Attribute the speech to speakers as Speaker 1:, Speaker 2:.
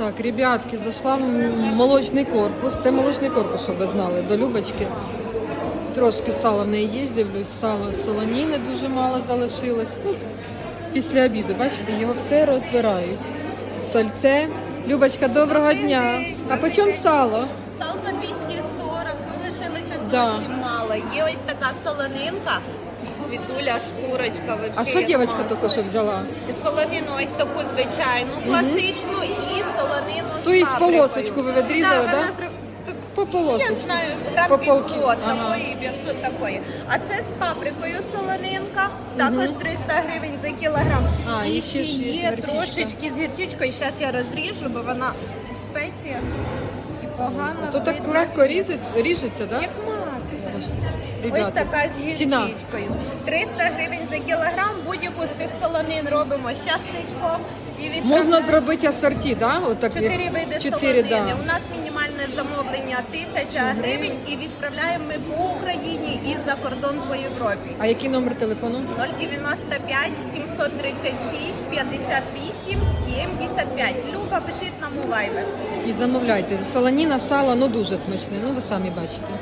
Speaker 1: Так, ребятки, зайшла в молочний корпус. Це молочний корпус, щоб ви знали, до Любочки. Трошки сала в неї є, дивлюсь, сало солоніни дуже мало залишилось. Ну, після обіду, бачите, його все розбирають. Сальце. Любочка, доброго дня. А по чому сало?
Speaker 2: Салка 240, ну лишилося
Speaker 1: Да.
Speaker 2: зовсім мало. Є ось така солонинка, світуля, шкурочка. Вообще,
Speaker 1: А що
Speaker 2: як
Speaker 1: дівчинка
Speaker 2: масло.
Speaker 1: тільки що взяла?
Speaker 2: Солонину ось таку звичайну, класичну і солонину з
Speaker 1: То є
Speaker 2: паприкою.
Speaker 1: полосочку ви відрізали,
Speaker 2: да?
Speaker 1: да?
Speaker 2: вона
Speaker 1: По
Speaker 2: Я
Speaker 1: полосочку.
Speaker 2: знаю,
Speaker 1: По
Speaker 2: грам
Speaker 1: полки.
Speaker 2: 500
Speaker 1: Ага.
Speaker 2: такої, 500 такої. А це з паприкою солонинка, також 300 гривень за кілограм.
Speaker 1: А, і
Speaker 2: і
Speaker 1: ще
Speaker 2: ще
Speaker 1: є гірчичка.
Speaker 2: трошечки з гірчичкою. Зараз я розріжу, бо вона в спеціях і погано.
Speaker 1: То так
Speaker 2: видно
Speaker 1: легко
Speaker 2: з'їсть.
Speaker 1: ріжеться, так?
Speaker 2: Як масло. Ось
Speaker 1: Ребята,
Speaker 2: така з
Speaker 1: ціна.
Speaker 2: гірчичкою. 300 гривень за кілограм. Будь-яку солонин робимо з. І
Speaker 1: Можна зробити асорті, да? Отак,
Speaker 2: Чотири види
Speaker 1: Чотири,
Speaker 2: солонини.
Speaker 1: да.
Speaker 2: У нас мінімальне замовлення тисяча гривень і відправляємо ми по Україні і за кордон по Європі.
Speaker 1: А який номер телефону?
Speaker 2: 095 736 58 75. Люба, пишіть нам у лайвер.
Speaker 1: І замовляйте. Солоніна, сало, ну дуже смачне, ну ви самі бачите.